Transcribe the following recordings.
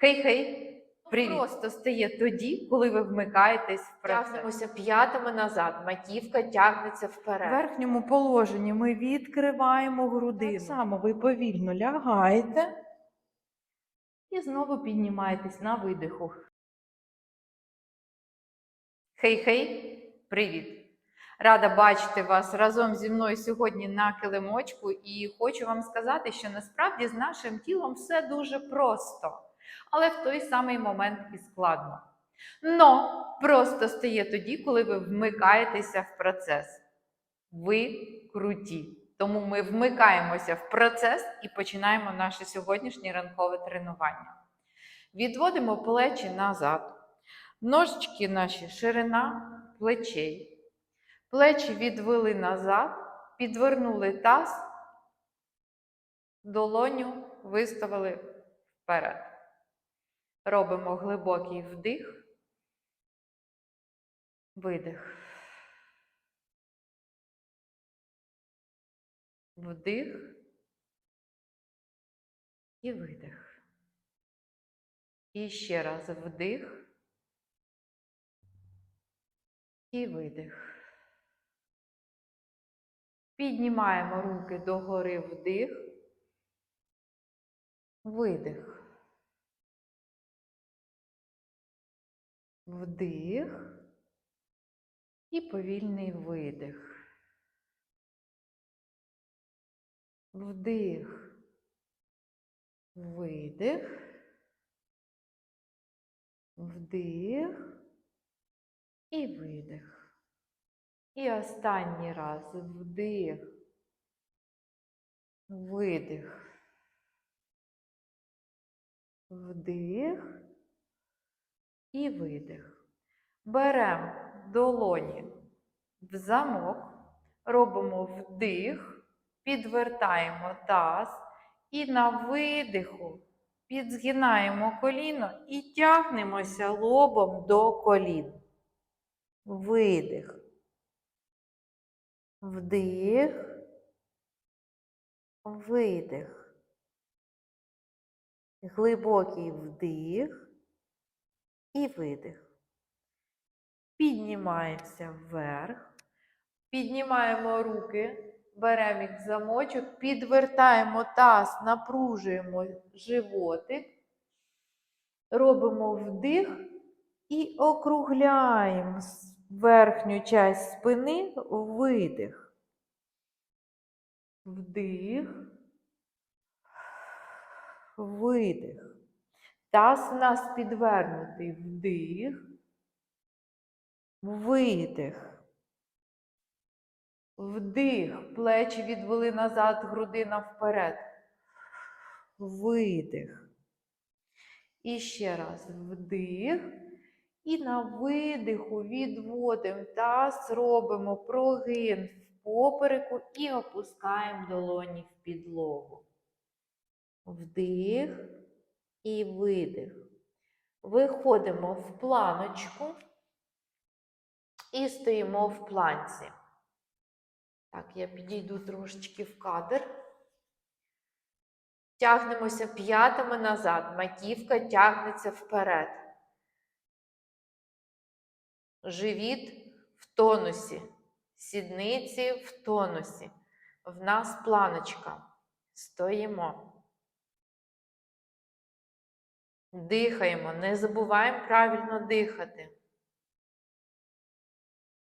Хей-хей! Привіт! Просто стає тоді, коли ви вмикаєтесь в процес. Тягнемося п'ятами назад, маківка тягнеться В вперед. верхньому положенні ми відкриваємо грудину. Так само ви повільно лягаєте. І знову піднімаєтесь на видиху. Хей-хей! Привіт! Рада бачити вас разом зі мною сьогодні на килимочку, і хочу вам сказати, що насправді з нашим тілом все дуже просто, але в той самий момент і складно. Но просто стає тоді, коли ви вмикаєтеся в процес. Ви круті. Тому ми вмикаємося в процес і починаємо наше сьогоднішнє ранкове тренування. Відводимо плечі назад. Ножички наші ширина плечей. Плечі відвели назад, підвернули таз, долоню виставили вперед. Робимо глибокий вдих, видих. Вдих і видих. І ще раз вдих і видих. Піднімаємо руки догори вдих, видих. Вдих і повільний видих. Вдих, видих, вдих і видих. І останній раз вдих, видих, вдих і видих. Беремо долоні в замок, робимо вдих, підвертаємо таз і на видиху підзгинаємо коліно і тягнемося лобом до колін. Видих. Вдих. Видих. Глибокий вдих і видих. Піднімаємося вверх. Піднімаємо руки, беремо їх замочок, підвертаємо таз, напружуємо животик. Робимо вдих і округляємо верхню часть спини, видих. Вдих, видих. Таз у нас підвернутий. Вдих, видих. Вдих. Плечі відвели назад, грудина вперед. Видих. І ще раз вдих. І на видиху відводимо таз, робимо прогин в попереку і опускаємо долоні в підлогу. Вдих і видих. Виходимо в планочку і стоїмо в планці. Так, я підійду трошечки в кадр. Тягнемося п'ятами назад, маківка тягнеться вперед. Живіт в тонусі, сідниці в тонусі. В нас планочка. Стоїмо. Дихаємо, не забуваємо правильно дихати.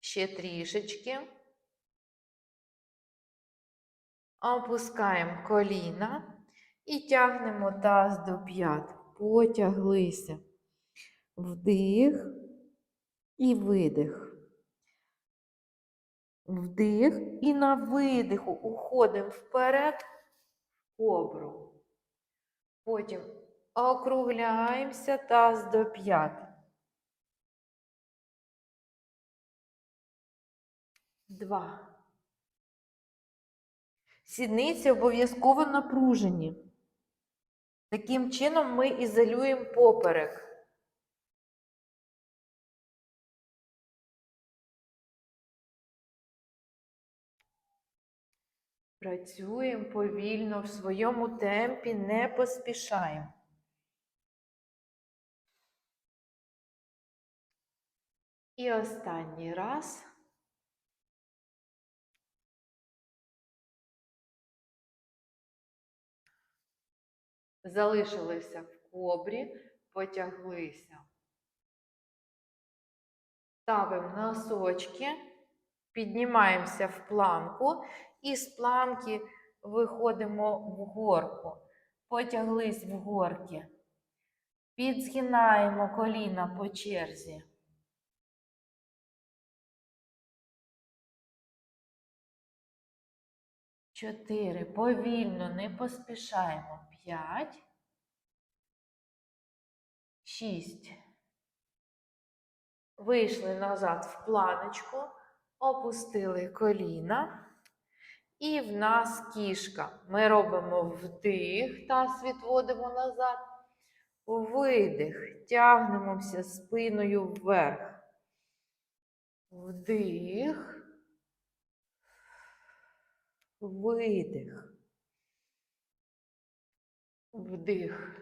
Ще трішечки. Опускаємо коліна і тягнемо таз до п'ят. Потяглися. Вдих і видих. Вдих і на видиху уходимо вперед в кобру. Потім округляємося таз до п'ят. Два. Сідниці обов'язково напружені. Таким чином ми ізолюємо поперек. Працюємо повільно в своєму темпі, не поспішаємо. І останній раз. Залишилися в кобрі, потяглися. Ставимо носочки, піднімаємося в планку і з планки виходимо в горку. Потяглись в горки. Підзгинаємо коліна по черзі. Чотири. Повільно не поспішаємо. П'ять. Шість. Вийшли назад в планочку, опустили коліна. І в нас кішка. Ми робимо вдих, таз відводимо назад. Видих. Тягнемося спиною вверх. Вдих. Видих. Вдих.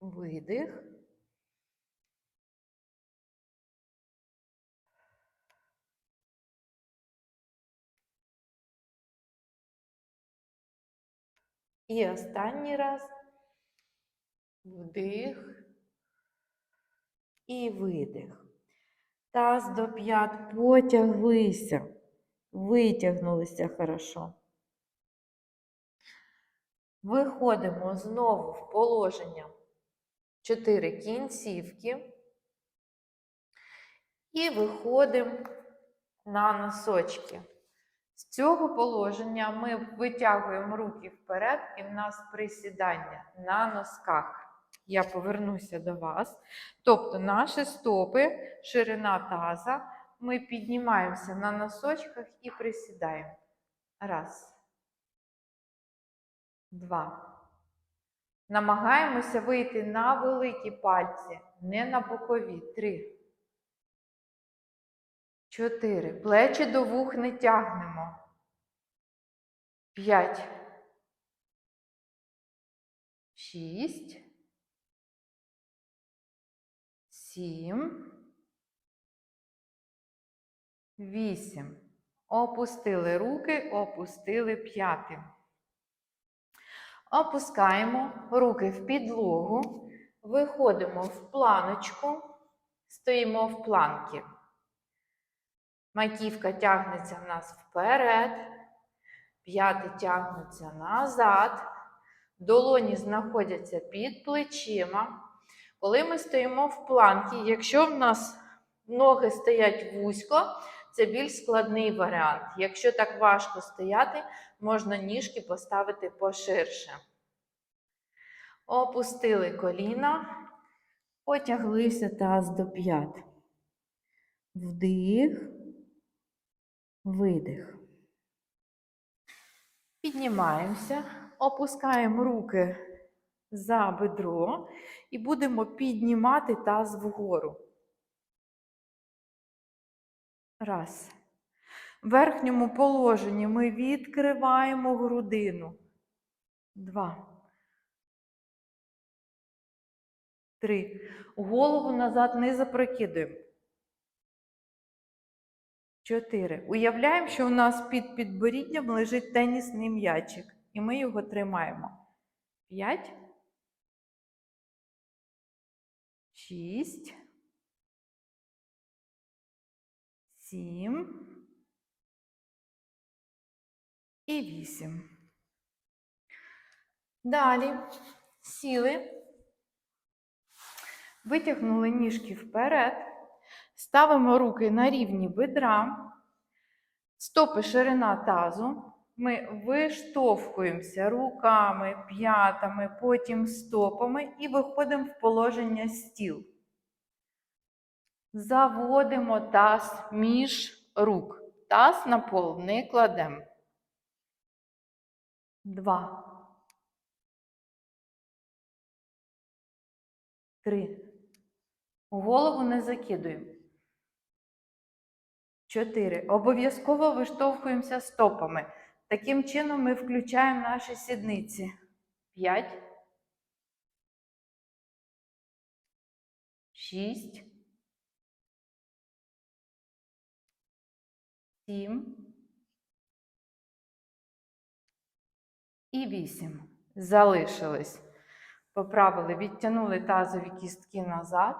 Видих. І останній раз. Вдих і видих. Таз до п'ят потяглися. Витягнулися хорошо. Виходимо знову в положення чотири кінцівки. І виходимо на носочки. З цього положення ми витягуємо руки вперед, і в нас присідання на носках. Я повернуся до вас. Тобто наші стопи, ширина таза, ми піднімаємося на носочках і присідаємо. Раз. Два. Намагаємося вийти на великі пальці, не на бокові. Три. Чотири. Плечі до вух не тягнемо. П'ять. Шість. Сім. Вісім. Опустили руки, опустили п'яти. Опускаємо руки в підлогу, виходимо в планочку, стоїмо в планки. Маківка тягнеться в нас вперед, п'яти тягнуться назад, долоні знаходяться під плечима. Коли ми стоїмо в планці, якщо в нас ноги стоять вузько, це більш складний варіант. Якщо так важко стояти, можна ніжки поставити поширше. Опустили коліна, потяглися таз до п'ят. Вдих, видих. Піднімаємося, опускаємо руки за бедро і будемо піднімати таз вгору. Раз. В верхньому положенні ми відкриваємо грудину. Два. Три. Голову назад не запрокидуємо. Чотири. Уявляємо, що у нас під підборіддям лежить тенісний м'ячик, і ми його тримаємо. П'ять. Шість. Сім. І вісім. Далі сіли. Витягнули ніжки вперед. Ставимо руки на рівні бедра, стопи ширина тазу. Ми виштовхуємося руками, п'ятами, потім стопами і виходимо в положення стіл. Заводимо таз між рук. Таз на пол не кладемо. Два. Три. Голову не закидуємо. Чотири. Обов'язково виштовхуємося стопами. Таким чином ми включаємо наші сідниці. П'ять. Шість. Сім і вісім. Залишились. Поправили, відтягнули тазові кістки назад.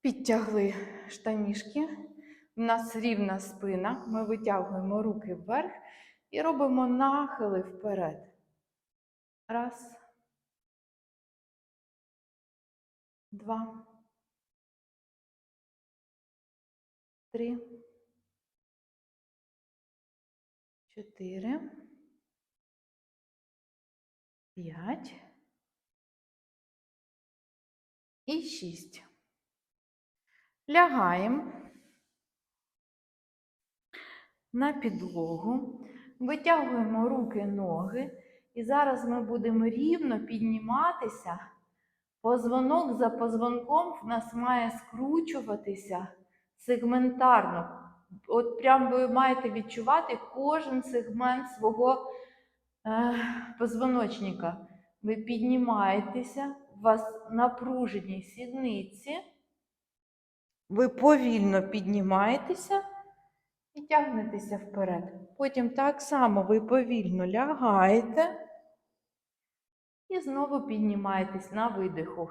Підтягли штанішки. У нас рівна спина. Ми витягуємо руки вверх і робимо нахили вперед. Раз. Два. Три. Чотири. П'ять. І шість. Лягаємо на підлогу, витягуємо руки, ноги, і зараз ми будемо рівно підніматися. Позвонок за позвонком в нас має скручуватися сегментарно. От прям ви маєте відчувати кожен сегмент свого е, позвоночника. Ви піднімаєтеся, у вас напружені сідниці. Ви повільно піднімаєтеся і тягнетеся вперед. Потім так само ви повільно лягаєте і знову піднімаєтесь на видиху.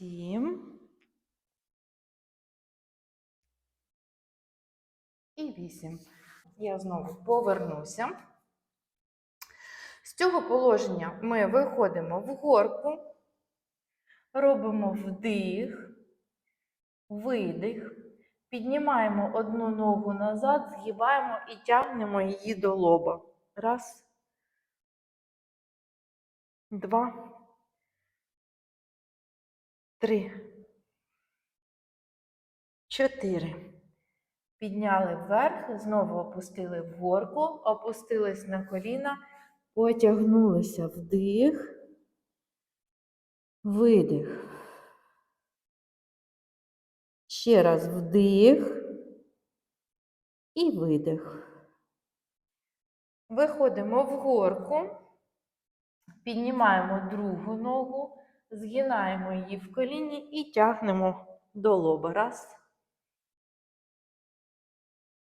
Сім. І вісім. Я знову повернуся. З цього положення ми виходимо в горку, робимо вдих, видих, піднімаємо одну ногу назад, згибаємо і тягнемо її до лоба. Раз, два, три, чотири. Підняли вверх, знову опустили в горку, опустились на коліна. Потягнулися вдих, видих. Ще раз вдих і видих. Виходимо в горку, піднімаємо другу ногу, згинаємо її в коліні і тягнемо до лоба. Раз.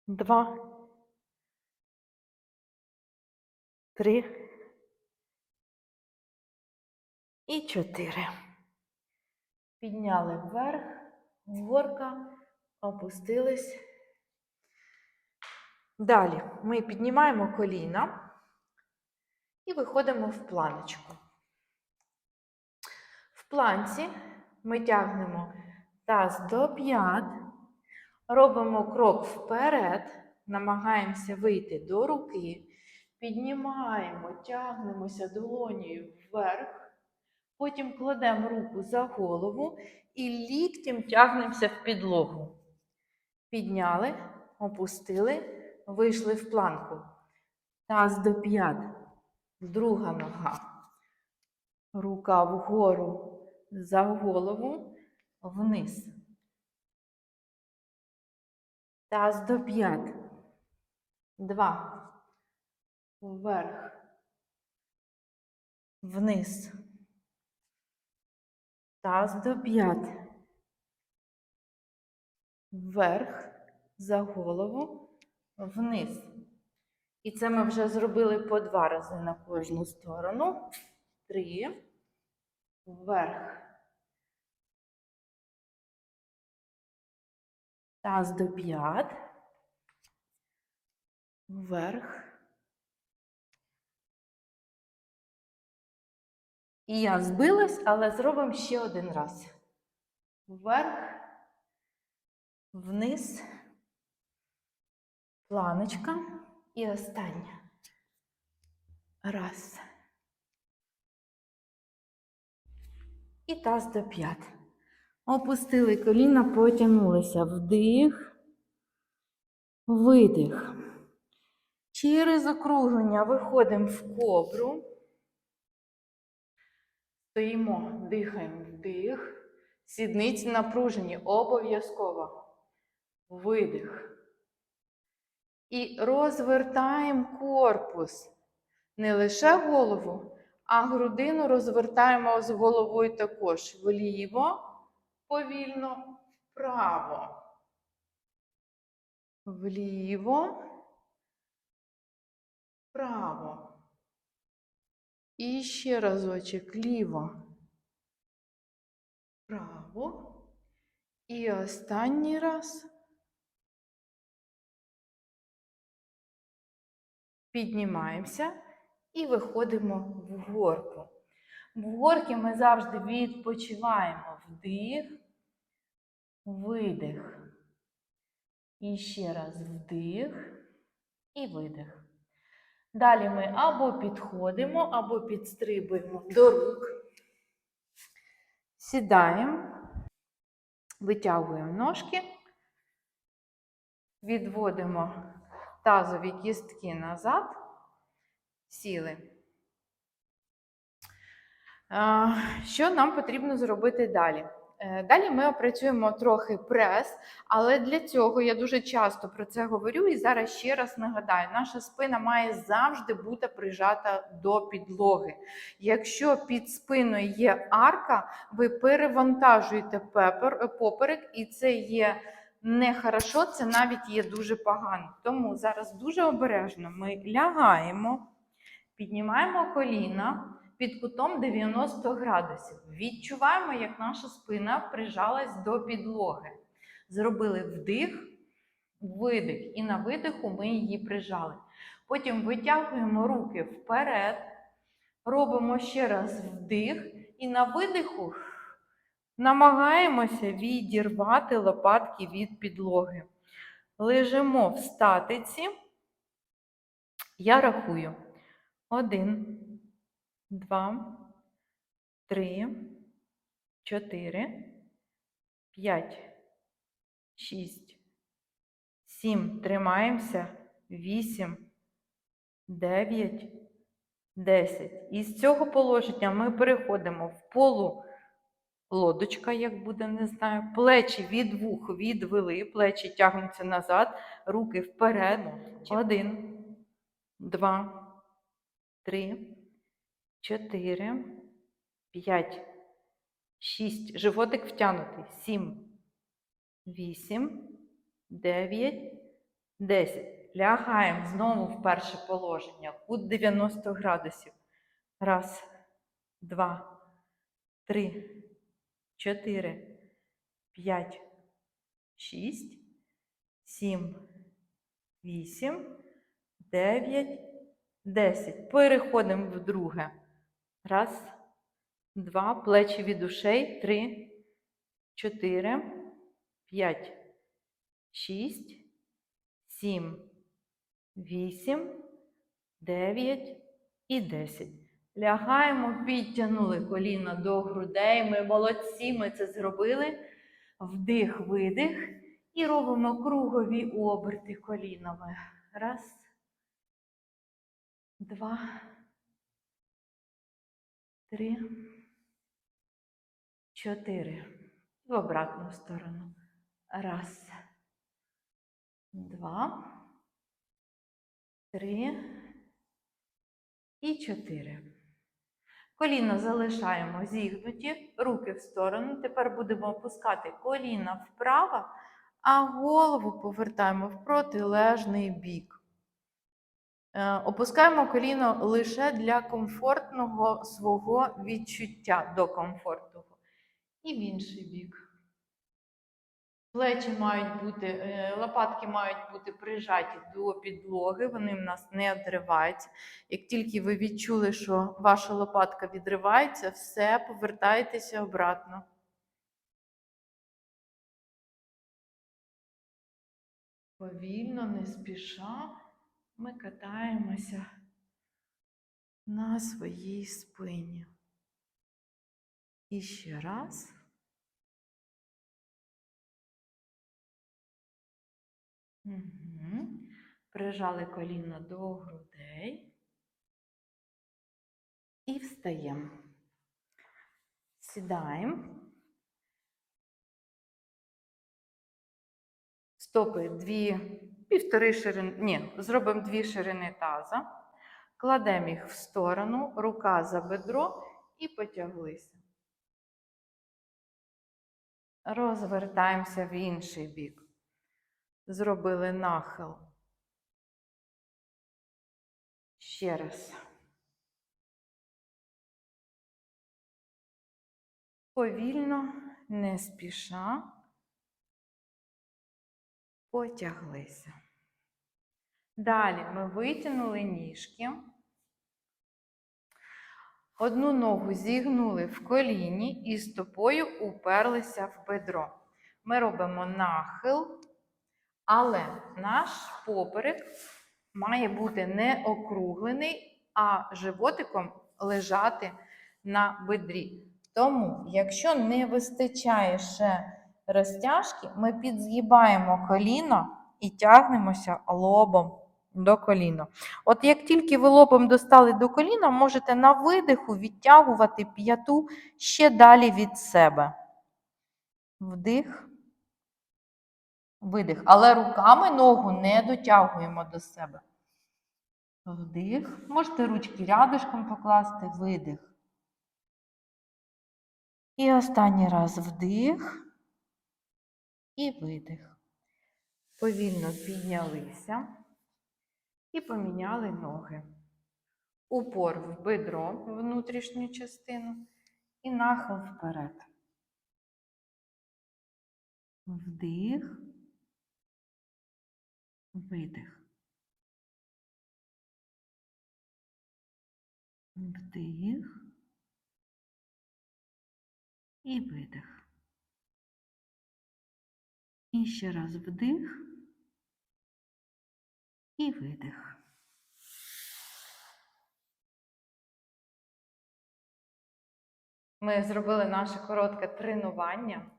Два. три і чотири. Підняли вверх, горка, опустились. Далі ми піднімаємо коліна і виходимо в планочку. Планці ми тягнемо таз до п'ят, робимо крок вперед, намагаємося вийти до руки. Піднімаємо, тягнемося долонею вверх, потім кладемо руку за голову і ліктем тягнемося в підлогу. Підняли, опустили, вийшли в планку. Таз до п'ят, друга нога. Рука вгору за голову, вниз. Таз до п'ят. Два вверх, вниз, таз до п'ят, вверх, за голову, вниз. І це ми вже зробили по два рази на кожну сторону. Три, вверх. Таз до п'ят, вверх. І я збилась, але зробимо ще один раз. Вверх, вниз, планочка і остання. Раз. І таз до п'ят. Опустили коліна, потягнулися. Вдих, видих. Через округлення виходимо в кобру. Стоїмо, дихаємо вдих. Сідниці напружені, обов'язково. Видих. І розвертаємо корпус. Не лише голову, а грудину розвертаємо з головою також. Вліво, повільно, вправо. Вліво, вправо. І ще разочок ліво, вправо. І останній раз. Піднімаємося і виходимо в горку. В горки ми завжди відпочиваємо вдих, видих. І ще раз вдих і видих. Далі ми або підходимо, або підстрибуємо до рук. Сідаємо, витягуємо ножки, відводимо тазові кістки назад, сіли. Що нам потрібно зробити далі? Е, Далі ми опрацюємо трохи прес, але для цього я дуже часто про це говорю і зараз ще раз нагадаю: наша спина має завжди бути прижата до підлоги. Якщо під спиною є арка, ви перевантажуєте пепер, поперек, і це є не хорошо, це навіть є дуже погано. Тому зараз дуже обережно ми лягаємо, піднімаємо коліна під кутом 90 градусів. Відчуваємо, як наша спина прижалась до підлоги. Зробили вдих, видих, і на видиху ми її прижали. Потім витягуємо руки вперед, робимо ще раз вдих, і на видиху намагаємося відірвати лопатки від підлоги. Лежимо в статиці. Я рахую. Один, два, три, чотири, п'ять, шість, сім. Тримаємося. Вісім, дев'ять, десять. І з цього положення ми переходимо в полу лодочка, як буде, не знаю. Плечі від вух відвели, плечі тягнуться назад, руки вперед. Один, два, три, чотири, п'ять, шість. Животик втягнутий. Сім, вісім, дев'ять, десять. Лягаємо знову в перше положення. Кут 90 градусів. Раз, два, три, чотири, п'ять, шість, сім, вісім, дев'ять, десять. Переходимо в друге. Раз, два, плечі від ушей, три, чотири, п'ять, шість, сім, вісім, дев'ять і десять. Лягаємо, підтягнули коліна до грудей. Ми молодці, ми це зробили. Вдих, видих. І робимо кругові оберти колінами. Раз, два, три, чотири. В обратну сторону. Раз, два, три і чотири. Коліна залишаємо зігнуті, руки в сторону. Тепер будемо опускати коліна вправо, а голову повертаємо в протилежний бік. Е, Опускаємо коліно лише для комфортного свого відчуття до комфортного. І в інший бік. Плечі мають бути, е, лопатки мають бути прижаті до підлоги, вони в нас не відриваються. Як тільки ви відчули, що ваша лопатка відривається, все, повертайтеся обратно. Повільно, не спіша, ми катаємося на своїй спині. І ще раз. Угу. Прижали коліно до грудей. І встаємо. Сідаємо. Стопи дві, півтори ширини, ні, зробимо дві ширини таза. Кладемо їх в сторону, рука за бедро і потяглися. Розвертаємося в інший бік. Зробили нахил. Ще раз. Повільно, не спіша. Потяглися. Далі ми витягнули ніжки. Одну ногу зігнули в коліні і стопою уперлися в бедро. Ми робимо нахил, але наш поперек має бути не округлений, а животиком лежати на бедрі. Тому, якщо не вистачає ще розтяжки, ми підзгибаємо коліно і тягнемося лобом до коліна. От як тільки ви лобом достали до коліна, можете на видиху відтягувати п'яту ще далі від себе. Вдих, видих. Але руками ногу не дотягуємо до себе. Вдих. Можете ручки рядишком покласти, видих. І останній раз вдих і видих. Повільно піднялися і поміняли ноги. Упор в бедро, внутрішню частину, і нахил вперед. Вдих, видих. Вдих і видих. І ще раз вдих і видих. Ми зробили наше коротке тренування,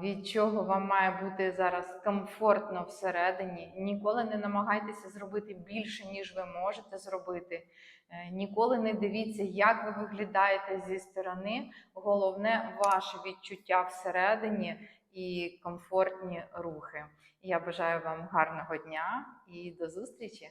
від чого вам має бути зараз комфортно всередині. Ніколи не намагайтеся зробити більше, ніж ви можете зробити. Е, Ніколи не дивіться, як ви виглядаєте зі сторони. Головне ваше відчуття всередині і комфортні рухи. Я бажаю вам гарного дня і до зустрічі!